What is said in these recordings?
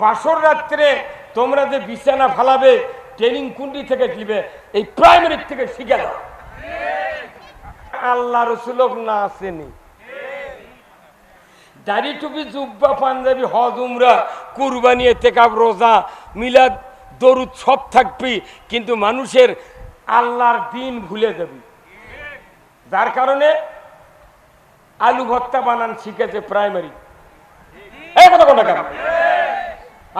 বাসর রাত্রে তোমরা যে বিছানা ফালাবে, ট্রেনিং কুন্ডি থেকে দিবে এই প্রাইমারি থেকে শিখে দাও আল্লাহ রসুলক না আসেনি। দাড়ি টুপি, জুব্বা, পাঞ্জাবি, হজ, উমরা, কুরবানি তেকাব রোজা, মিলাদ, দরুদ সব থাকবি, কিন্তু মানুষের আল্লাহর দিন ভুলে যাবি। যার কারণে আলু ভর্তা বানান শিখেছে প্রাইমারি এই কথা কোনটা কেন?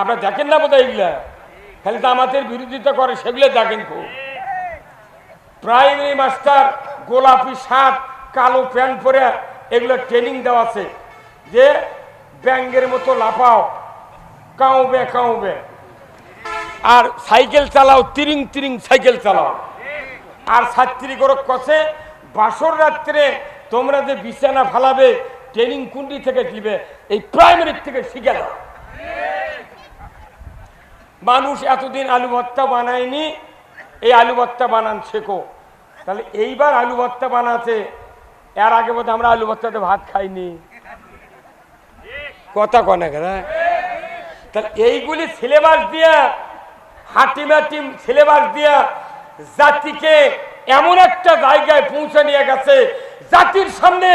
আপনার দেখেন না বোধহয় এগুলা? খালি জামাতের বিরোধিতা করে, সেগুলো দেখেন খুব। প্রাইমারি মাস্টার, গোলাপি শার্ট, কালো প্যান্ট পরে এগুলো ট্রেনিং দেওয়া আছে। যে ব্যাঙ্গের মতো লাফাও, কাউবে কাউবে। আর সাইকেল চালাও, তিরিং তিরিং সাইকেল চালাও। আর ছাত্রী গরক কষে, বাসর রাত্রে তোমরা যে বিছানা ফালাবে ট্রেনিং কুন্ডি থেকে দিবে এই প্রাইমারি থেকে শিখে দাও মানুষ এতদিন আলু ভর্তা বানায়নি, এই আলু ভর্তা বানান শেখো তাহলে এইবার আলু ভর্তা বানাতে, এর আগে বোধ আমরা আলু ভর্তাতে ভাত খাইনি। কথা কনে? তাহলে এইগুলি সিলেবাস দিয়া হাটিমাটিম সিলেবাস দিয়া জাতিকে এমন একটা জায়গায় পৌঁছে নিয়ে গেছে, জাতির সামনে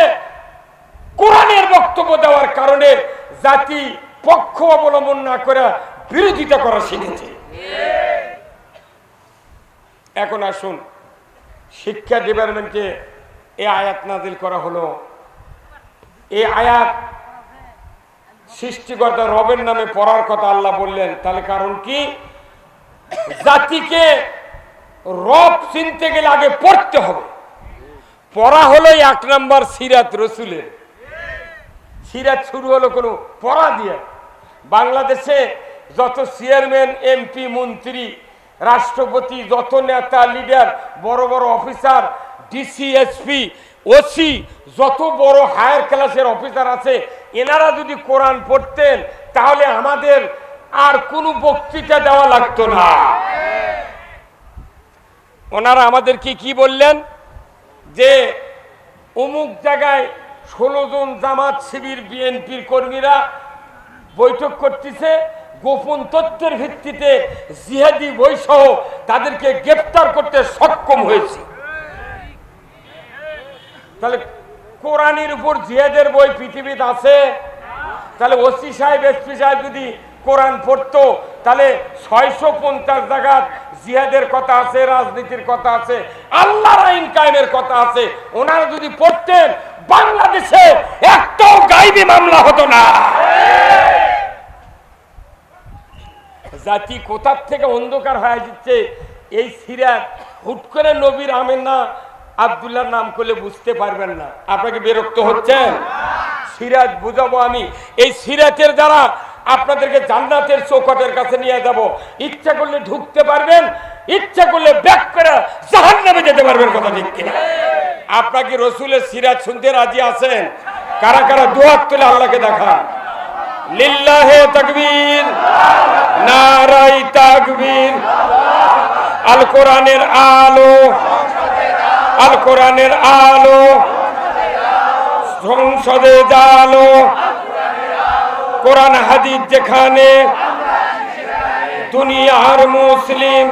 কোরআনের বক্তব্য দেওয়ার কারণে জাতি পক্ষ অবলম্বন না করে বিরোধিতা করা শিখেছে এখন আসুন, শিক্ষা ডিপার্টমেন্টে এ আয়াত নাজিল করা হলো। এই আয়াত সৃষ্টিকর্তা রবের নামে পড়ার কথা আল্লাহ বললেন। তাহলে কারণ কি? জাতিকে রব চিনতে গেলে আগে পড়তে হবে। পড়া হলো এক নম্বর সিরাত রসুলের। সিরাত শুরু হলো কোনো পড়া দিয়ে। বাংলাদেশে যত চেয়ারম্যান, এমপি, মন্ত্রী, রাষ্ট্রপতি, যত নেতা, লিডার, বড় বড় অফিসার, ডিসি, এসপি, ওসি, যত বড় হায়ার ক্লাসের অফিসার আছে, এনারা যদি কোরআন পড়তেন, তাহলে আমাদের আর কোনো বক্তৃতা দেওয়া লাগতো না। ওনারা আমাদেরকে কি বললেন? যে অমুক জায়গায় ষোলো জন জামাত শিবির, বিএনপির কর্মীরা বৈঠক করতেছে গোপন তথ্যের ভিত্তিতে জিহাদি বৈসহ তাদেরকে গ্রেপ্তার করতে সক্ষম হয়েছে। তাহলে কোরআনের উপর জিহাদের বই পৃথিবীতে আছে? তাহলে ওসি সাহেব, এসপি সাহেব যদি কোরআন পড়তো, তাহলে ছয়শো পঞ্চাশ জায়গার জিহাদের কথা আছে, রাজনীতির কথা আছে, আল্লাহর আইন কায়েমের কথা আছে। ওনারা যদি পড়তেন, বাংলাদেশে একটাও গাইবি মামলা হতো না। জাতি কোথার থেকে অন্ধকার হয়ে যাচ্ছে এই সিরাত হুট করে নবীর আমের না আবদুল্লাহর নাম করলে বুঝতে পারবেন না। আপনাকে বিরক্ত হচ্ছেন সিরাত বুঝাবো আমি। এই সিরাতের দ্বারা আপনাদেরকে জান্নাতের চৌকটের কাছে নিয়ে যাব। ইচ্ছা করলে ঢুকতে পারবেন, ইচ্ছা করলে ব্যাক করে জাহান নামে যেতে পারবেন, কথা কিনা? আপনাকে রসুলের সিরাত শুনতে রাজি আছেন? কারা কারা দুয়ার তুলে আল্লাহকে দেখান? লিল্লাহে তাকবীর নারাই তাকবীর আল কোরআনের আলো আল কোরআনের আলো, সংসদে জালো, কোরআন হাদিস যেখানে দুনিয়ার মুসলিম,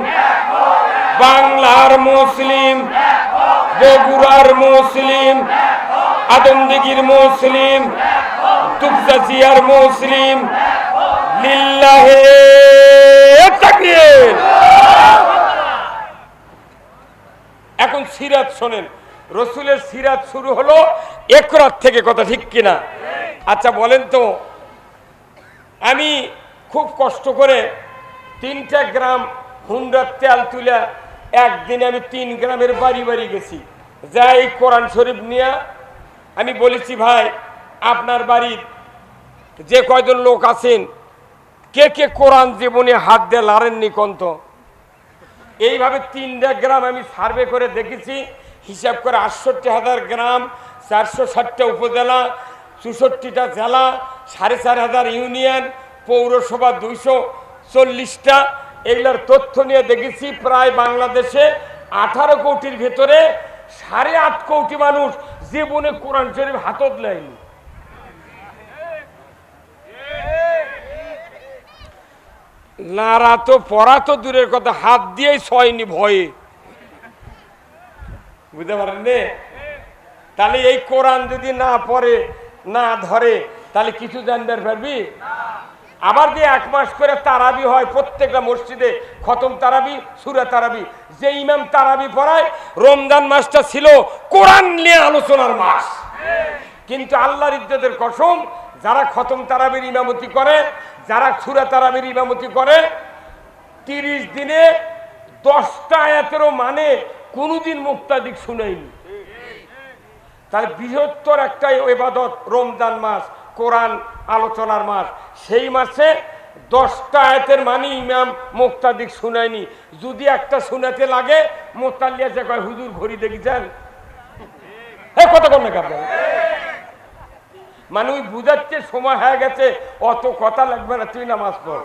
বাংলার মুসলিম, বগুড়ার মুসলিম, আদমদিগির মুসলিম তুকজাসিয়ার মুসলিম। লিল্লাহে তাকবীর। এখন সিরাত শোনেন। রসুলের সিরাত শুরু হলো একরাত থেকে, কথা ঠিক কিনা? আচ্ছা বলেন তো, আমি খুব কষ্ট করে তিনটা গ্রাম হুন্ডার তেল তুলে একদিনে আমি তিন গ্রামের বাড়ি বাড়ি গেছি। যাই কোরআন শরীফ নিয়ে, আমি বলেছি, ভাই আপনার বাড়ির যে কয়জন লোক আছেন, কে কে কোরআন জীবনে হাত দিয়ে লাড়েননি কন্ত এইভাবে তিনটা গ্রাম আমি সার্ভে করে দেখেছি, হিসাব করে আটষট্টি হাজার গ্রাম, চারশো ষাটটা উপজেলা, চৌষট্টিটা জেলা, সাড়ে চার হাজার ইউনিয়ন, পৌরসভা দুইশো চল্লিশটা। এগুলোর তথ্য নিয়ে দেখেছি, প্রায় বাংলাদেশে আঠারো কোটির ভেতরে সাড়ে আট কোটি মানুষ জীবনে কোরআন শরীফ হাতত নেয়নি। নাড়া তো, পড়া তো দূরের কথা, হাত দিয়েই সয়নি ভয়ে। বুঝতে পারেন নে? তাহলে এই কোরআন যদি না পড়ে, না ধরে, তাহলে কিছু জানতে পারবি? আবার যে এক মাস করে তারাবি হয়, প্রত্যেকটা মসজিদে খতম তারাবি, সুরা তারাবি। যে ইমাম তারাবি পড়ায়, রমজান মাসটা ছিল কোরআন নিয়ে আলোচনার মাস। কিন্তু আল্লাহর ইজ্জতের কসম, যারা খতম তারাবির ইমামতি করে যারা সুরা তারাবির ইমামতি করে, তিরিশ দিনে দশটা আয়াতেরও মানে কোনোদিন মুক্তাদিক শুনেইনি। তাহলে বৃহত্তর একটা এবাদত রমজান মাস, কোরআন আলোচনার মাস, সেই মাসে দশটা আয়াতের মানে ইমাম মুক্তাদিক শুনায়নি। যদি একটা শুনাতে লাগে, মোতাল্লিয়া যে কয় হুজুর ঘড়ি দেখেছেন? হ্যাঁ কত কম নাকি মানে ওই বুঝাচ্ছে, সময় হয়ে গেছে, অত কথা লাগবে না, তুই নামাজ পড়।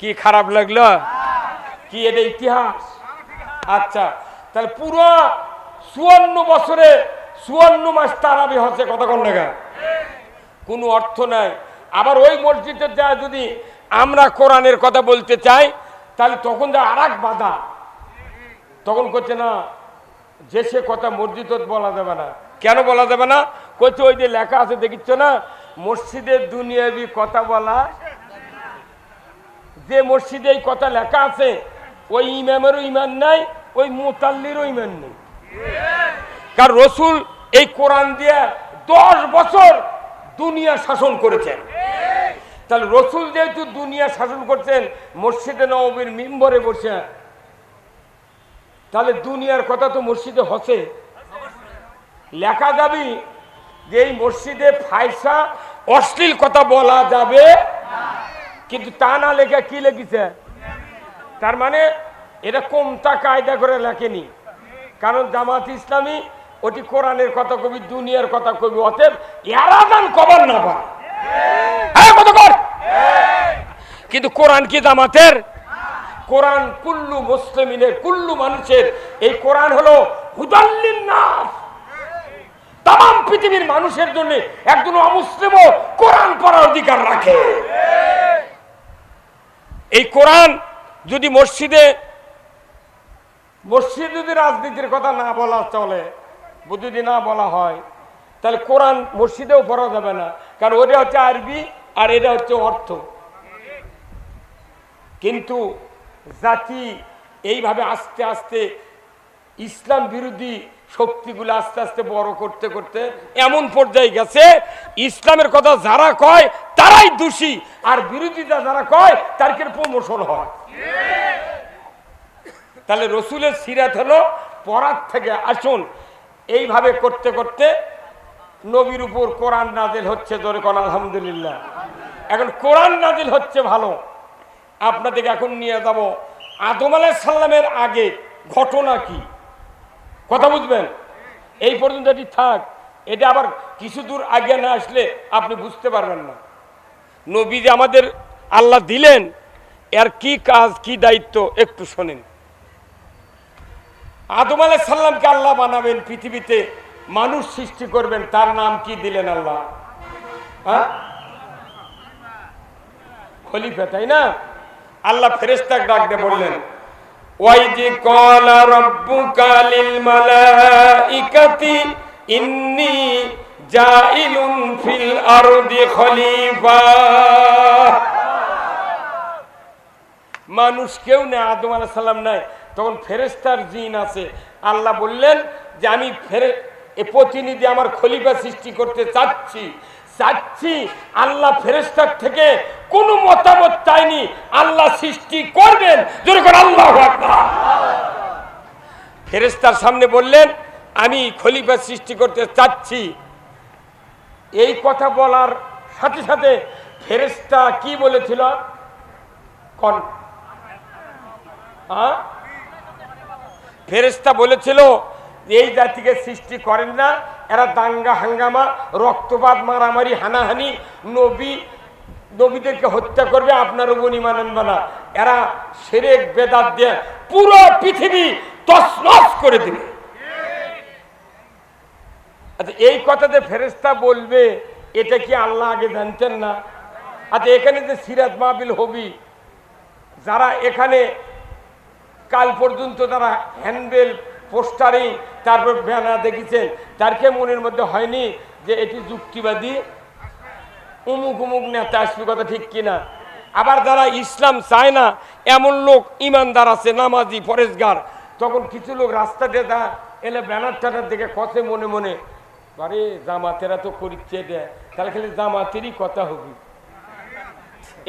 কি খারাপ লাগল? কি এটা ইতিহাস? আচ্ছা তাহলে পুরো চুয়ান্ন বছরে, চুয়ান্ন মাস তারাবি হচ্ছে কতক্ষণ টাকা কোনো? অর্থ নাই। আবার ওই মসজিদে যা যদি আমরা কোরআনের কথা বলতে চাই, তাহলে তখন যা আর বাধা। তখন করছে না, যে সে কথা মসজিদত বলা যাবে না। কেন বলা যাবে না? করছে ওই যে লেখা আছে, দেখিচ্ছ না? মসজিদের দুনিয়াবি কথা বলা, যে মসজিদে এই কথা লেখা আছে, ওই ইমামেরও ইমান নাই, ওই মোতাল্লিরও ইমান নেই। কারণ রসুল এই কোরআন দিয়ে দশ বছর দুনিয়া শাসন করেছেন। তাহলে রসুল যেহেতু দুনিয়া শাসন করছেন, মসজিদে নবীর মিম্বরে বসে, তাহলে দুনিয়ার কথা তো মসজিদে হসে। লেখা যাবি যে এই মসজিদে ফাইসা অশ্লীল কথা বলা যাবে কিন্তু তা না লেখা কি লেগেছে তার মানে এটা কোনটা কায়দা করে লেখেনি? কারণ জামাত ইসলামী ওটি কোরআনের কথা কবি, দুনিয়ার কথা কবি, অতএব এরাদান কবার না পা হ্যাঁ কিন্তু কোরআন কি জামাতের? কোরআন কুল্লু মুসলিমিনের, কুল্লু মানুষের। এই কোরআন হলো হুদাল্লিন নাস। তাম পৃথিবীর মানুষের জন্য একজন অমুসলিমও কোরআন পড়ার অধিকার রাখে। এই কোরআন যদি মসজিদে, মসজিদ যদি রাজনীতির কথা না বলা চলে, যদি না বলা হয়, তাহলে কোরআন মসজিদেও পড়া যাবে না। কারণ ওটা হচ্ছে আরবি আর এটা হচ্ছে অর্থ। কিন্তু জাতি এইভাবে আস্তে আস্তে ইসলাম বিরোধী শক্তিগুলো আস্তে আস্তে বড় করতে করতে এমন পর্যায়ে গেছে, ইসলামের কথা যারা কয়, তারাই দোষী। আর বিরোধিতা যারা কয় তার প্রমোশন হয়। তাহলে রসুলের সিরাত হলো পড়ার থেকে আসুন। এইভাবে করতে করতে নবীর উপর কোরআন নাজিল হচ্ছে ধরে কোন, আলহামদুলিল্লাহ। এখন কোরআন নাজিল হচ্ছে ভালো। আপনাদেরকে এখন নিয়ে যাব। আদম আলাহ সাল্লামের আগে ঘটনা কি? কথা বুঝবেন? এই পর্যন্ত এটি থাক। এটা আবার কিছু দূর আগে না আসলে আপনি বুঝতে পারবেন না। নবী যে আমাদের আল্লাহ দিলেন, এর কি কাজ, কি দায়িত্ব একটু শোনেন। আদম আলাহ সাল্লামকে আল্লাহ বানাবেন পৃথিবীতে, মানুষ সৃষ্টি করবেন, তার নাম কি দিলেন আল্লাহ? হ্যাঁ? খলিফা, তাই না? আল্লাহ ফেরেস্তাক ডাক দিয়ে বললেন কলা রব্বুকা লিল মালাইকাতি ইন্নী জাইলুন ফিল আরদি খলিফা। মানুষ কেউ নেই, আদম আলাহ সাল্লাম নাই। তখন ফেরেস্তার জিন আছে। আল্লাহ বললেন যে আমি ফেরে এ প্রতিনিধি আমার খলিফা সৃষ্টি করতে চাচ্ছি। চাচ্ছি আল্লাহ ফেরেস্তার থেকে কোনো মতামত চাইনি। আল্লাহ সৃষ্টি করবেন। আল্লাহ ফেরেস্তার সামনে বললেন, আমি খলিফা সৃষ্টি করতে চাচ্ছি। এই কথা বলার সাথে সাথে ফেরেস্তা কি বলেছিল? কন? ফেরেস্তা বলেছিল এই জাতিকে সৃষ্টি করেন না। এরা দাঙ্গা, হাঙ্গামা, রক্তপাত, মারামারি, হানাহানি, নবী, নবীদেরকে হত্যা করবে, আপনার বনি মানেন না। এরা সেরেক বেদাত দিয়ে পুরো পৃথিবী তসনস করে দিবে। আচ্ছা এই কথাতে ফেরেস্তা বলবে, এটা কি আল্লাহ আগে জানতেন না? আচ্ছা এখানে যে সিরাত মাহবিল হবি, যারা এখানে কাল পর্যন্ত তারা হ্যান্ডবেল পোস্টারিং তারপর ব্যানার দেখেছেন। তার কে মনের মধ্যে হয়নি যে এটি যুক্তিবাদী? উমুক উমুক নেতা আসবে কথা ঠিক কিনা? আবার যারা ইসলাম চায় না, এমন লোক ইমানদার আছে, নামাজি, ফরেজগার, তখন কিছু লোক রাস্তা দিয়ে দা এলে ব্যানার টানার দেখে কষে মনে মনে আরে জামাতেরা তো করিচ্ছে এটা, তাহলে খালি জামাতেরই কথা হবে।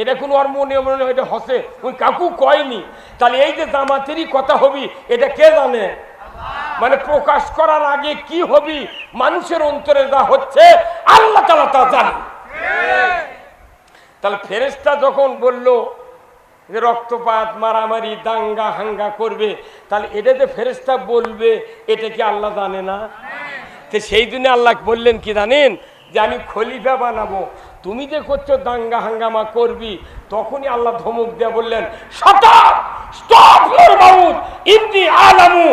এটা কোনো আর মনে মনে এটা হসে। ওই কাকু কয়নি? তাহলে এই যে জামাতেরই কথা হবি, এটা কে জানে? মানে প্রকাশ করার আগে কি হবি? মানুষের অন্তরে যা হচ্ছে আল্লাহ তালা তা জানে। তাহলে ফেরেস্তা যখন বলল যে রক্তপাত মারামারি দাঙ্গা হাঙ্গা করবে তাহলে এটা যে ফেরেস্তা বলবে এটা কি আল্লাহ জানে না? তো সেই দিনে আল্লাহ বললেন কি জানেন? যে আমি খলিফা বানাবো। তুমি যে করছ দাঙ্গা হাঙ্গামা করবি, তখনই আল্লাহ ধমক দিয়ে বললেন আলামু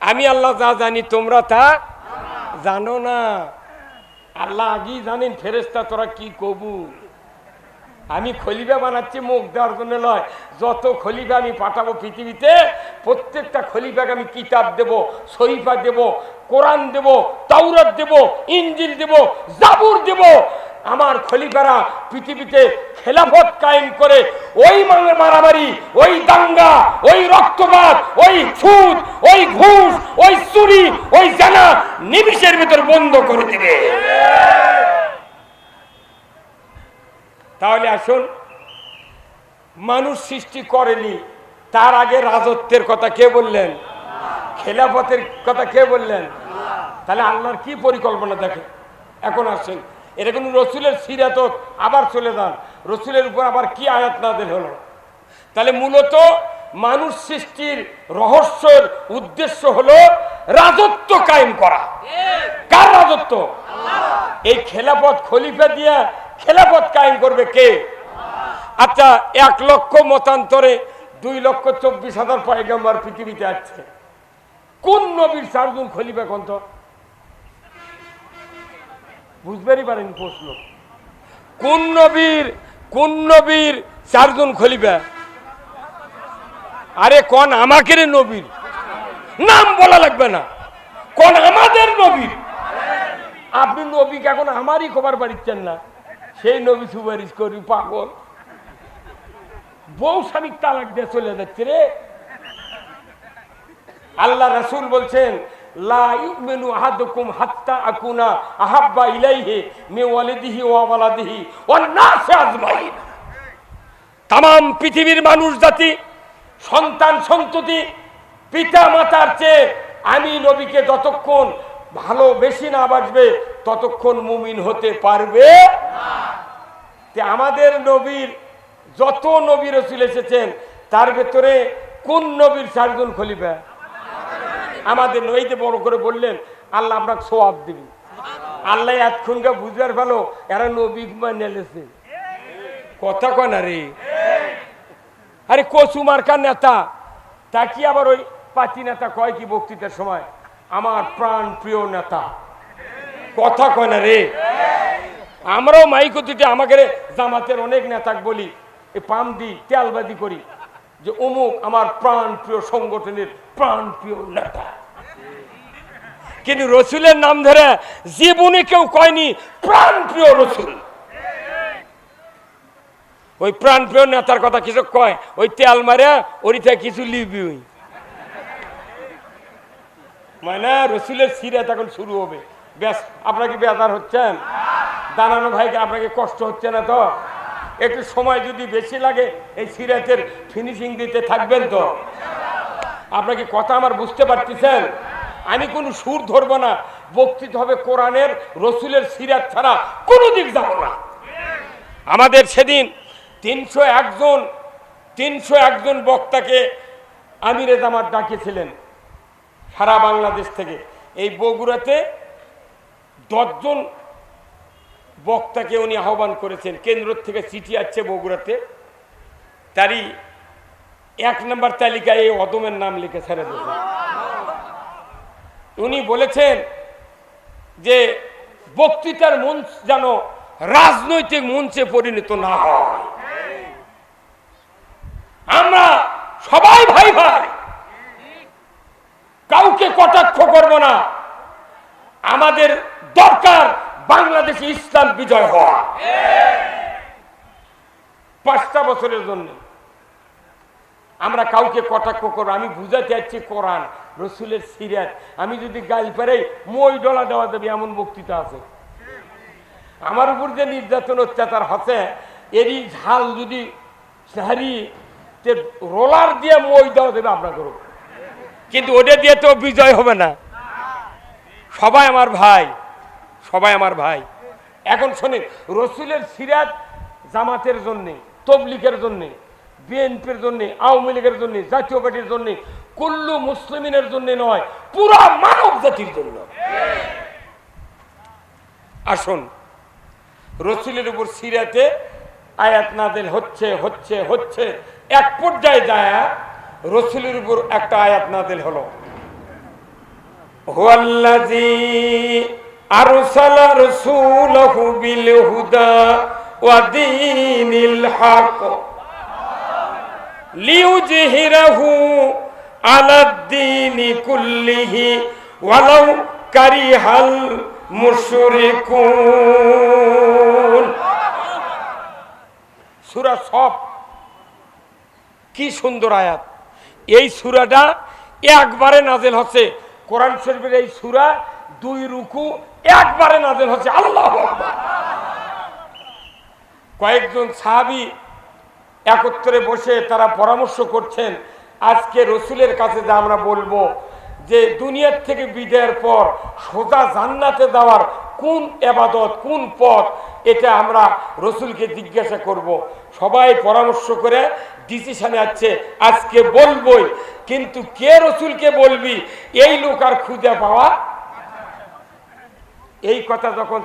আমি আল্লাহ যা জানি, তোমরা তা জানো না। আল্লাহ আগেই জানেন ফেরেস্তা তোরা কি কবু? আমি খলিফা বানাচ্ছি, মুখ দেওয়ার জন্য নয়। যত খলিফা আমি পাঠাবো পৃথিবীতে, প্রত্যেকটা খলিফাকে আমি কিতাব দেব, শরীফা দেব, কোরআন দেব, তাওরাত দেব ইঞ্জিল দেব, জাবুর দেব। আমার খলিফারা পৃথিবীতে খেলাফত কায়েম করে, ওই মারামারি, ওই দাঙ্গা, ওই রক্তপাত, ওই সুদ ওই ঘুষ, ওই চুরি, ওই জানা নিমিষের ভিতর বন্ধ করে দিবে। তাহলে আসুন, মানুষ সৃষ্টি করেনি, তার আগে রাজত্বের কথা কে বললেন? খেলাফতের কথা কে বললেন? তাহলে আল্লাহর কি পরিকল্পনা দেখে? এখন আসেন, এটা কোনো রসুলের সিরাত, আবার চলে যান। রসুলের উপর আবার কি আয়াত নাদের হলো? তাহলে মূলত মানুষ সৃষ্টির রহস্যের উদ্দেশ্য হলো রাজত্ব কায়েম করা। কার রাজত্ব? এই খেলাপথ খলিফা দিয়া খেলাপথ কায়েম করবে কে? আচ্ছা এক লক্ষ মতান্তরে দুই লক্ষ চব্বিশ হাজার পয়গম্বর পৃথিবীতে আছে। কোন নবীর চারজন খলিফা কন্ত বুঝবেরই পারেন প্রশ্ন। কোন নবীর কোন নবীর চারজন খলিফা? আরে, কোন আমাকে রে নবীর? নাম বলা লাগবে না। কোন আমাদের নবীর? আপনি নবীকে এখন আমারই খবর পাড়িচ্ছেন না। সেই নবী সুপারিশ করি, পাগল। বউ স্বামীর তালাক দিয়ে চলে যাচ্ছে রে। আল্লাহ রাসূল বলছেন পৃথিবীর মানুষ, জাতি, সন্তান, সন্ততি চেয়ে আমি নবীকে যতক্ষণ ভালোবেসি না বাসবে ততক্ষণ মুমিন হতে পারবে আমাদের নবীর যত নবী রসুল এসেছেন, তার ভেতরে কোন নবীর চারজন খলিফা? আমাদের নইতে বড় করে বললেন, আল্লাহ আপনাকে সোয়াব দিবি। আল্লাহ এতক্ষণকে বুঝবার ভালো, এরা নবী নেলেছে কথা কয় না রে? আরে কচু মার্কার নেতা, তা কি আবার ওই পাতি নেতা কয় কি বক্তৃতার সময়? আমার প্রাণ প্রিয় নেতা। কথা কয় না রে? আমরাও মাইক দিতে আমাকে জামাতের অনেক নেতাক বলি, এ পাম দি তেলবাদি করি, যে অমুক আমার প্রাণ প্রিয় সংগঠনের প্রাণ প্রিয় নেতা। কিন্তু রসুলের নাম ধরে জীবনে কেউ কয়নি প্রাণ প্রিয় রসুল। ওই প্রাণ প্রিয় নেতার কথা কিছু কয়? ওই তেল মারে ওরিতে কিছু লিবি মানে রসুলের সিরাত এখন শুরু হবে। ব্যাস, আপনার কি বেজার হচ্ছেন? দাঁড়ানো ভাইকে আপনাকে কষ্ট হচ্ছে না তো? একটু সময় যদি বেশি লাগে, এই সিরাতের ফিনিশিং দিতে থাকবেন তো? আপনাকে কথা আমার বুঝতে পারতেছেন? আমি কোনো সুর ধরবো না। বক্তৃতা হবে কোরআনের, রসুলের সিরাত ছাড়া কোনো দিক যাব না। আমাদের সেদিন তিনশো একজন তিনশো একজন বক্তাকে আমিরে জামাত ডাকিয়েছিলেন। সারা বাংলাদেশ থেকে। এই বগুড়াতে দশজন বক্তাকে উনি আহ্বান করেছেন। কেন্দ্র থেকে চিঠি আসছে বগুড়াতে। তারই এক নম্বর তালিকায় এই অদমের নাম লিখে ছেড়ে দিয়েছেন উনি বলেছেন যে বক্তৃতার মঞ্চ যেন রাজনৈতিক মঞ্চে পরিণত না হয়। আমরা সবাই ভাই ভাই কটাক্ষ করব না। আমাদের দরকার বাংলাদেশে ইসলাম বিজয় হওয়া। পাঁচটা বছরের জন্য। আমরা কাউকে কটাক্ষ করব, আমি বুঝাতে যাচ্ছি কোরআন, রসুলের সিরিয়াত আমি যদি গাল পারে মই ডলা দেওয়া দেবে, এমন বক্তৃতা আছে। আমার উপর যে নির্যাতন অত্যাচার হচ্ছে, এরই ঝাল যদি সারি রোলার দিয়ে মই দেওয়া দেবে, আমরা করব। কিন্তু ওটা দিয়ে তো বিজয় হবে না। সবাই আমার ভাই, সবাই আমার ভাই। এখন শোনেন, রসুলের সিরাত জামাতের জন্যে তবলিকের জন্যে, বিএনপির জন্যে, আওয়ামী লীগের জন্যে, জাতীয় পার্টির জন্যে, কুল্লু মুসলিমিনের জন্য নয়, পুরা মানব জাতির জন্য। আসুন, রসুলের উপর সিরাতে আয়াত নাদের হচ্ছে হচ্ছে হচ্ছে, এক পর্যায়ে যায় রসুলের উপর একটা আয়াত নাদের হলো। হুয়াল্লাযী আরসালা রাসূলাহু বিল হুদা ওয়া দীনিল হক লিইউজহিরাহু আলাদ দীনি কুল্লিহি ওয়ালাউ কারিহাল মুশরিকুন। সূরা সব কি সুন্দর আয়াত। এই সুরাটা একবারে নাজেল হচ্ছে। কোরআন শরীফের এই সুরা দুই রুকু একবারে নাজেল হচ্ছে। আল্লাহ কয়েকজন সাহাবী একত্রে বসে তারা পরামর্শ করছেন, আজকে রসুলের কাছে যা আমরা বলব যে দুনিয়ার থেকে বিদায়ের পর সোজা জান্নাতে দেওয়ার কোন এবাদত, কোন পথ, এটা আমরা রসুলকে জিজ্ঞাসা করব। সবাই পরামর্শ করে ডিসিশনে আছে আজকে বলবই। কিন্তু কে রসুলকে বলবি? এই লোক আর খুঁজে পাওয়া? এই কথা যখন